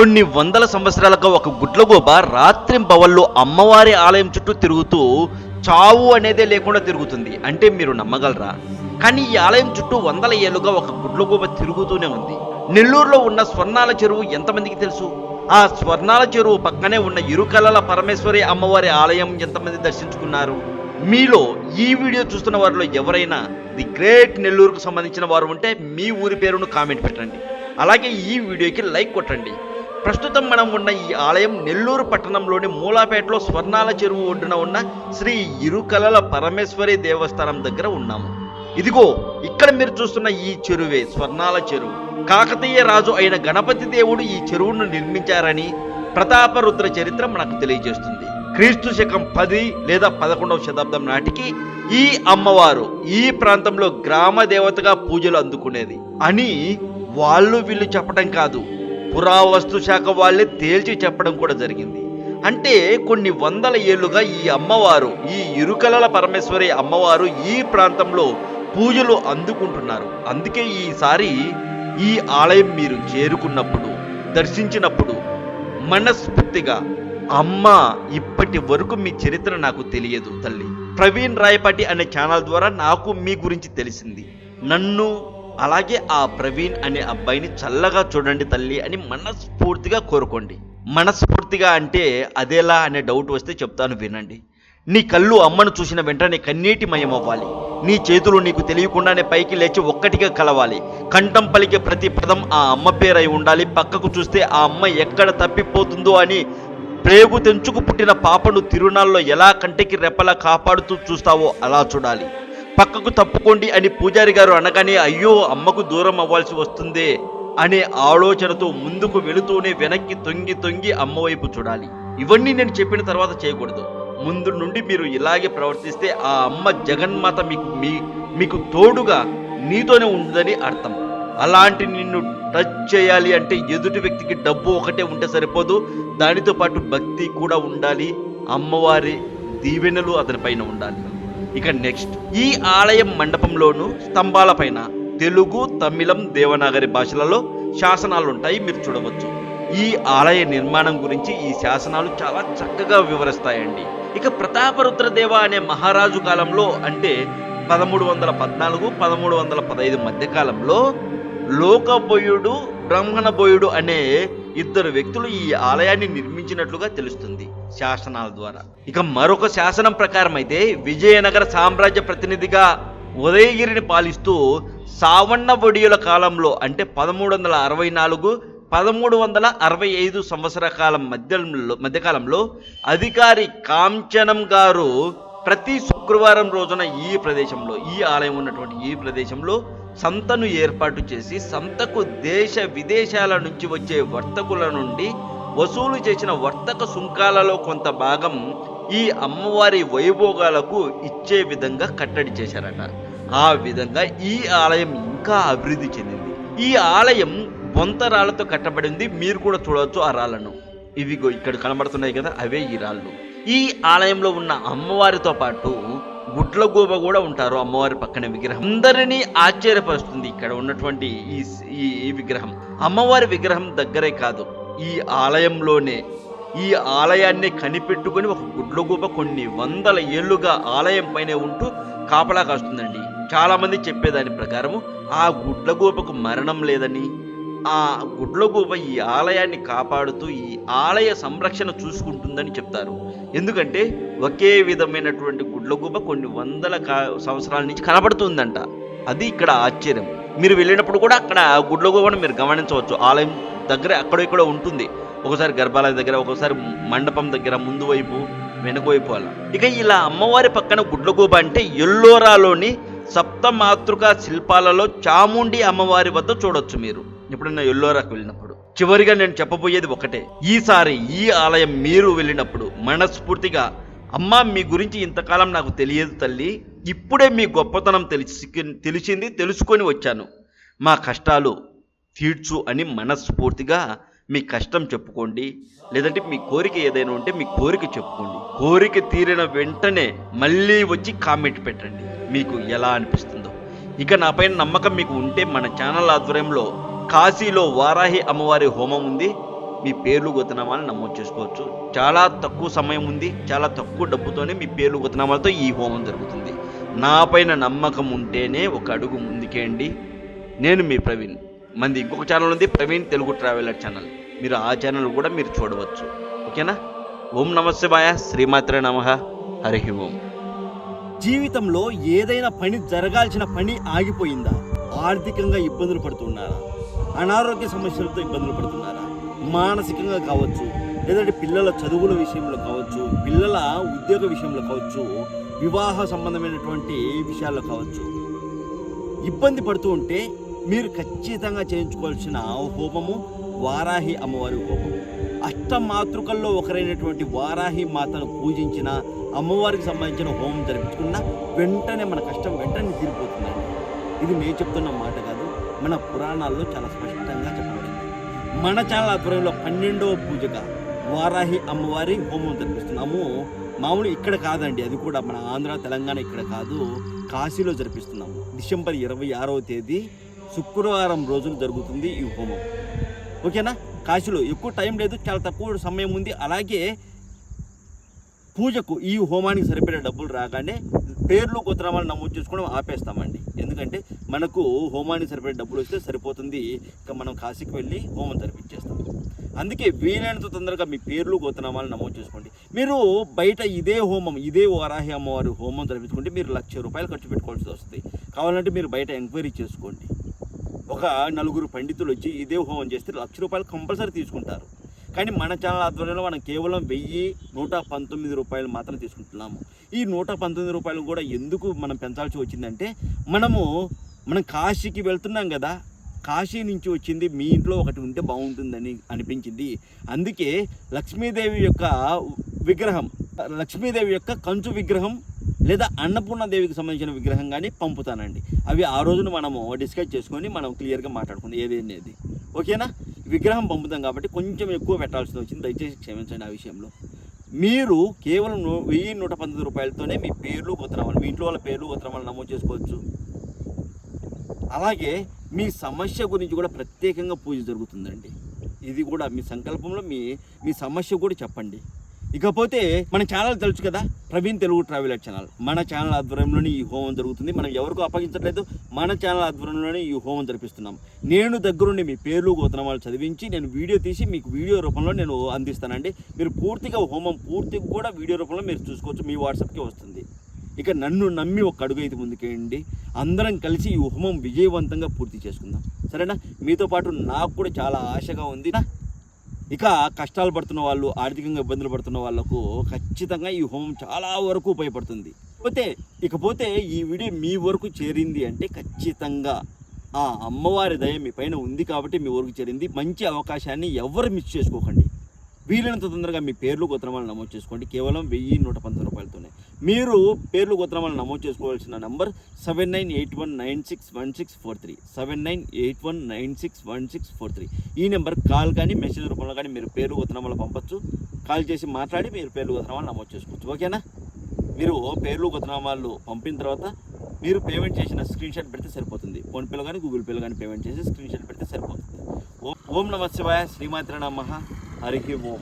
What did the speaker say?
కొన్ని వందల సంవత్సరాలుగా ఒక గుడ్లగూబ రాత్రింబవళ్ళు అమ్మవారి ఆలయం చుట్టూ తిరుగుతూ చావు అనేదే లేకుండా తిరుగుతుంది. అంటే మీరు నమ్మగలరా? కానీ ఈ ఆలయం చుట్టూ వందల ఏళ్ళుగా ఒక గుడ్లగూబ తిరుగుతూనే ఉంది. నెల్లూరులో ఉన్న స్వర్ణాల చెరువు ఎంతమందికి తెలుసు? ఆ స్వర్ణాల చెరువు పక్కనే ఉన్న ఇరుకలల పరమేశ్వరి అమ్మవారి ఆలయం ఎంతమంది దర్శించుకున్నారు? మీలో ఈ వీడియో చూస్తున్న వారిలో ఎవరైనా ది గ్రేట్ నెల్లూరుకు సంబంధించిన వారు ఉంటే మీ ఊరి పేరును కామెంట్ పెట్టండి. అలాగే ఈ వీడియోకి లైక్ కొట్టండి. ప్రస్తుతం మనం ఉన్న ఈ ఆలయం నెల్లూరు పట్టణంలోని మూలాపేటలో స్వర్ణాల చెరువు ఒడ్డున ఉన్న శ్రీ ఇరుకలల పరమేశ్వరి దేవస్థానం దగ్గర ఉన్నాము. ఇదిగో ఇక్కడ మీరు చూస్తున్న ఈ చెరువే స్వర్ణాల చెరువు. కాకతీయ రాజు అయిన గణపతి దేవుడు ఈ చెరువును నిర్మించారని ప్రతాపరుద్ర చరిత్ర మనకు తెలియజేస్తుంది. క్రీస్తు శకం పది లేదా పదకొండవ శతాబ్దం నాటికి ఈ అమ్మవారు ఈ ప్రాంతంలో గ్రామ దేవతగా పూజలు అందుకునేది. అని వాళ్ళు వీళ్ళు చెప్పడం కాదు. పురావస్తు శాఖ వాళ్ళే తేల్చి చెప్పడం కూడా జరిగింది. అంటే కొన్ని వందల ఏళ్ళుగా ఈ అమ్మవారు ఈ ఇరుకలల పరమేశ్వరి అమ్మవారు ఈ ప్రాంతంలో పూజలు అందుకుంటున్నారు. అందుకే ఈసారి ఈ ఆలయం మీరు చేరుకున్నప్పుడు దర్శించినప్పుడు మనస్ఫూర్తిగా అమ్మ ఇప్పటి వరకు మీ చరిత్ర నాకు తెలియదు తల్లి. ప్రవీణ్ రాయపాటి అనే ఛానల్ ద్వారా నాకు మీ గురించి తెలిసింది. నన్ను అలాగే ఆ ప్రవీణ్ అనే అబ్బాయిని చల్లగా చూడండి తల్లి అని మనస్ఫూర్తిగా కోరుకోండి. మనస్ఫూర్తిగా అంటే అదేలా అనే డౌట్ వస్తే చెప్తాను వినండి. నీ కళ్ళు అమ్మను చూసిన వెంటనే కన్నీటి మయమవ్వాలి నీ చేతులు నీకు తెలియకుండానే పైకి లేచి ఒక్కటిగా కలవాలి. కంఠం పలికే ప్రతి పదం ఆ అమ్మ పేరై ఉండాలి. పక్కకు చూస్తే ఆ అమ్మ ఎక్కడ తప్పిపోతుందో అని ప్రేగు తెంచుకు పుట్టిన పాపను తిరునాళ్ళలో ఎలా కంటికి రెప్పలా కాపాడుతూ చూస్తావో అలా చూడాలి. పక్కకు తప్పుకోండి అని పూజారి గారు అనగానే అయ్యో అమ్మకు దూరం అవ్వాల్సి వస్తుందే అనే ఆలోచనతో ముందుకు వెళుతూనే వెనక్కి తొంగి తొంగి అమ్మ వైపు చూడాలి. ఇవన్నీ నేను చెప్పిన తర్వాత చేయకూడదు. ముందు నుండి మీరు ఇలాగే ప్రవర్తిస్తే ఆ అమ్మ జగన్మాత మీకు మీ మీకు తోడుగా నీతోనే ఉందని అర్థం. అలాంటి నిన్ను టచ్ చేయాలి అంటే ఎదుటి వ్యక్తికి డబ్బు ఒకటే ఉంటే సరిపోదు. దానితో పాటు భక్తి కూడా ఉండాలి. అమ్మవారి దీవెనలు అతని పైన ఉండాలి. ఇక నెక్స్ట్. ఈ ఆలయం మండపంలోను స్తంభాల పైన తెలుగు తమిళం దేవనాగరి భాషలలో శాసనాలుంటాయి మీరు చూడవచ్చు. ఈ ఆలయ నిర్మాణం గురించి ఈ శాసనాలు చాలా చక్కగా వివరిస్తాయండి. ఇక ప్రతాపరుద్రదేవ అనే మహారాజు కాలంలో అంటే పదమూడు వందల పద్నాలుగు పదమూడు వందల పదహైదు మధ్యకాలంలో లోకబోయుడు బ్రహ్మణబోయుడు అనే ఇద్దరు వ్యక్తులు ఈ ఆలయాన్ని నిర్మించినట్లుగా తెలుస్తుంది శాసనాల ద్వారా. ఇక మరొక శాసనం ప్రకారం అయితే విజయనగర సామ్రాజ్య ప్రతినిధిగా ఉదయగిరిని పాలిస్తూ సావన్న ఒడియుల కాలంలో అంటే పదమూడు వందల అరవై నాలుగు పదమూడు వందల అరవై ఐదు సంవత్సర కాలం మధ్యలో మధ్యకాలంలో అధికారి కాంచనం గారు ప్రతి శుక్రవారం రోజున ఈ ప్రదేశంలో ఈ ఆలయం ఉన్నటువంటి ఈ ప్రదేశంలో సంతను ఏర్పాటు చేసి సంతకు దేశ విదేశాల నుంచి వచ్చే వర్తకుల నుండి వసూలు చేసిన వర్తక సుంకాలలో కొంత భాగం ఈ అమ్మవారి వైభోగాలకు ఇచ్చే విధంగా కట్టడి చేశారట. ఆ విధంగా ఈ ఆలయం ఇంకా అభివృద్ధి చెందింది. ఈ ఆలయం బొంత రాళ్ళతో కట్టబడింది. మీరు కూడా చూడవచ్చు ఆ రాళ్ళను ఇవిగో ఇక్కడ కనబడుతున్నాయి కదా అవే ఈ రాళ్ళు. ఈ ఆలయంలో ఉన్న అమ్మవారితో పాటు గుడ్లగూబ కూడా ఉంటారు అమ్మవారి పక్కన విగ్రహం. అందరినీ ఆశ్చర్యపరుస్తుంది ఇక్కడ ఉన్నటువంటి ఈ ఈ ఈ విగ్రహం. అమ్మవారి విగ్రహం దగ్గరే కాదు ఈ ఆలయంలోనే ఈ ఆలయాన్ని కనిపెట్టుకుని ఒక గుడ్లగూబ కొన్ని వందల ఏళ్ళుగా ఆలయం పైనే ఉంటూ కాపలా కాస్తుందండి. చాలామంది చెప్పేదాని ప్రకారము ఆ గుడ్లగూబకు మరణం లేదని ఆ గుడ్లగూబ ఈ ఆలయాన్ని కాపాడుతూ ఈ ఆలయ సంరక్షణ చూసుకుంటుందని చెప్తారు. ఎందుకంటే ఒకే విధమైనటువంటి గుడ్లగూబ కొన్ని వందల సంవత్సరాల నుంచి కనబడుతుందంట. అది ఇక్కడ ఆశ్చర్యం. మీరు వెళ్ళినప్పుడు కూడా అక్కడ గుడ్లగూబను మీరు గమనించవచ్చు. ఆలయం దగ్గర అక్కడ ఇక్కడ ఉంటుంది. ఒకసారి గర్భాలయ దగ్గర ఒకసారి మండపం దగ్గర ముందు వైపు వెనుక వైపు అలా. ఇక ఇలా అమ్మవారి పక్కన గుడ్లగూబ అంటే ఎల్లోరాలోని సప్తమాతృక శిల్పాలలో చాముండి అమ్మవారి వద్ద చూడొచ్చు మీరు. ఎప్పుడైనా ఎల్లోరాకు వెళ్ళినప్పుడు. చివరిగా నేను చెప్పబోయేది ఒకటే. ఈసారి ఈ ఆలయం మీరు వెళ్ళినప్పుడు మనస్ఫూర్తిగా అమ్మా మీ గురించి ఇంతకాలం నాకు తెలియదు తల్లి. ఇప్పుడే మీ గొప్పతనం తెలిసి తెలిసింది తెలుసుకొని వచ్చాను. మా కష్టాలు తీర్చు అని మనస్ఫూర్తిగా మీ కష్టం చెప్పుకోండి. లేదంటే మీ కోరిక ఏదైనా ఉంటే మీ కోరిక చెప్పుకోండి. కోరిక తీరిన వెంటనే మళ్ళీ వచ్చి కామెంట్ పెట్టండి. మీకు ఎలా అనిపిస్తుందో. ఇక నాపైన నమ్మకం మీకు ఉంటే మన ఛానల్ ఆధ్వర్యంలో కాశీలో వారాహి అమ్మవారి హోమం ఉంది. మీ పేర్లు గొత్తనామాలు నమోదు చేసుకోవచ్చు. చాలా తక్కువ సమయం ఉంది చాలా తక్కువ డబ్బుతోనే మీ పేర్లు గొత్తనామాలతో ఈ హోమం జరుగుతుంది. నా పైన నమ్మకం ఉంటేనే ఒక అడుగు ముందుకేయండి. నేను మీ ప్రవీణ్. మంది ఇంకొక ఛానల్ ఉంది ప్రవీణ్ తెలుగు ట్రావెలర్ ఛానల్ మీరు ఆ ఛానల్ కూడా మీరు చూడవచ్చు. ఓకేనా? ఓం నమస్తే బాయ శ్రీమాత్రే నమ. హరి ఓం. జీవితంలో ఏదైనా పని జరగాల్సిన పని ఆగిపోయిందా? ఆర్థికంగా ఇబ్బందులు పడుతున్నారా? అనారోగ్య సమస్యలతో ఇబ్బందులు పడుతున్నారా? మానసికంగా కావచ్చు లేదంటే పిల్లల చదువుల విషయంలో కావచ్చు పిల్లల ఉద్యోగ విషయంలో కావచ్చు వివాహ సంబంధమైనటువంటి విషయాల్లో కావచ్చు. ఇబ్బంది పడుతూ ఉంటే మీరు ఖచ్చితంగా చేయించుకోవాల్సిన హోమము వారాహి అమ్మవారి హోమం. అష్టమాతృకల్లో ఒకరైనటువంటి వారాహి మాతను పూజించిన అమ్మవారికి సంబంధించిన హోమం జరిపించుకున్న వెంటనే మన కష్టం వెంటనే తీరిపోతుందండి. ఇది నేను చెప్తున్న మాట కాదు మన పురాణాల్లో చాలా స్పష్టం. మన ఛానల్ ఆధ్వర్యంలో పన్నెండవ పూజగా వారాహి అమ్మవారి హోమం జరిపిస్తున్నాము మామూలు ఇక్కడ కాదండి. అది కూడా మన ఆంధ్ర తెలంగాణ ఇక్కడ కాదు. కాశీలో జరిపిస్తున్నాము. డిసెంబర్ ఇరవై ఆరవ తేదీ శుక్రవారం రోజున జరుగుతుంది ఈ హోమం. ఓకేనా? కాశీలో ఎక్కువ టైం లేదు. చాలా తక్కువ సమయం ఉంది. అలాగే పూజకు ఈ హోమానికి సరిపడే డబ్బులు రాగానే పేర్లు గోత్రనామాలు నమోదు చేసుకోవడం ఆపేస్తామండి. ఎందుకంటే మనకు హోమానికి సరిపడే డబ్బులు వస్తే సరిపోతుంది. ఇక మనం కాశీకి వెళ్ళి హోమం జరిపించేస్తాం. అందుకే వీలైనంత తొందరగా మీ పేర్లు గోతనామాలు నమోదు చేసుకోండి. మీరు బయట ఇదే హోమం ఇదే వారాహి అమ్మవారి హోమం జరిపించుకుంటే మీరు లక్ష రూపాయలు ఖర్చు పెట్టుకోవాల్సి వస్తుంది. కావాలంటే మీరు బయట ఎంక్వైరీ చేసుకోండి. ఒక నలుగురు పండితులు వచ్చి ఇదే హోమం చేస్తే లక్ష రూపాయలు కంపల్సరీ తీసుకుంటారు. కానీ మన ఛానల్ ఆధ్వర్యంలో మనం కేవలం వెయ్యి నూట పంతొమ్మిది రూపాయలు మాత్రం తీసుకుంటున్నాము. ఈ నూట పంతొమ్మిది రూపాయలు కూడా ఎందుకు మనం పెంచాల్సి వచ్చిందంటే మనము మనం కాశీకి వెళ్తున్నాం కదా కాశీ నుంచి వచ్చింది మీ ఇంట్లో ఒకటి ఉంటే బాగుంటుందని అనిపించింది. అందుకే లక్ష్మీదేవి యొక్క విగ్రహం లక్ష్మీదేవి యొక్క కంచు విగ్రహం లేదా అన్నపూర్ణదేవికి సంబంధించిన విగ్రహం కానీ పంపుతానండి. అవి ఆ రోజున మనము డిస్కస్ చేసుకొని మనం క్లియర్గా మాట్లాడుకుందాం ఏది అనేది. ఓకేనా? విగ్రహం పంపుతాం కాబట్టి కొంచెం ఎక్కువ పెట్టాల్సి వచ్చింది. దయచేసి క్షమించండి ఆ విషయంలో. మీరు కేవలం వెయ్యి నూట పంతొమ్మిది రూపాయలతోనే మీ పేర్లు గోత్రమాలు మీ ఇంట్లో వాళ్ళ పేర్లు గోత్రమాలు నమోదు చేసుకోవచ్చు. అలాగే మీ సమస్య గురించి కూడా ప్రత్యేకంగా పూజ జరుగుతుందండి. ఇది కూడా మీ సంకల్పంలో మీ మీ సమస్య కూడా చెప్పండి. ఇకపోతే మన ఛానల్ తెలుసు కదా ప్రవీణ్ తెలుగు ట్రావెలర్ ఛానల్ మన ఛానల్ ఆధ్వర్యంలోనే ఈ హోమం జరుగుతుంది. మనం ఎవరికూ అప్పగించట్లేదు మన ఛానల్ ఆధ్వర్యంలోనే ఈ హోమం జరిపిస్తున్నాం. నేను దగ్గరుండి మీ పేర్లు గోతనమాలు చదివించి నేను వీడియో తీసి మీకు వీడియో రూపంలో నేను అందిస్తానండి. మీరు పూర్తిగా హోమం పూర్తిగా కూడా వీడియో రూపంలో మీరు చూసుకోవచ్చు. మీ వాట్సాప్కి వస్తుంది. ఇక నన్ను నమ్మి ఒక అడుగు అయితే ముందుకేయండి. అందరం కలిసి ఈ హోమం విజయవంతంగా పూర్తి చేసుకుందాం. సరేనా? మీతో పాటు నాకు కూడా చాలా ఆశగా ఉంది. నా? ఇక కష్టాలు పడుతున్న వాళ్ళు ఆర్థికంగా ఇబ్బందులు పడుతున్న వాళ్ళకు ఖచ్చితంగా ఈ హోమం చాలా వరకు ఉపయోగపడుతుంది. పోతే ఇకపోతే ఈ వీడియో మీ వరకు చేరింది అంటే ఖచ్చితంగా ఆ అమ్మవారి దయ మీ పైన ఉంది కాబట్టి మీ వరకు చేరింది. మంచి అవకాశాన్ని ఎవరు మిస్ చేసుకోకండి. వీలైనంత తొందరగా మీ పేర్లు గోత్రమాలు నమోదు చేసుకోండి. కేవలం వెయ్యి నూట పంతొమ్మిది రూపాయలతోనే. మీరు పేర్లు గోత్రమాలు నమోదు చేసుకోవాల్సిన number seven nine eight one nine six one six four three. Seven nine eight one nine six one six four three. ఈ నెంబర్ కాల్ కానీ మెసేజ్ రూపంలో కానీ మీరు పేరు గోత్రమాలు పంపొచ్చు. కాల్ చేసి మాట్లాడి మీరు పేర్లు గోత్రమాలు నమోదు చేసుకోవచ్చు. ఓకేనా? మీరు పేర్లు గోత్రనామాలు పంపిన తర్వాత మీరు పేమెంట్ చేసిన స్క్రీన్ షాట్ పెడితే సరిపోతుంది. ఫోన్పేలో కానీ గూగుల్ పేలో కానీ పేమెంట్ చేసి స్క్రీన్ షాట్ పెడితే సరిపోతుంది. ఓం ఓం నమ శివాయ. శ్రీమాత్ర నమ. హరి ఓం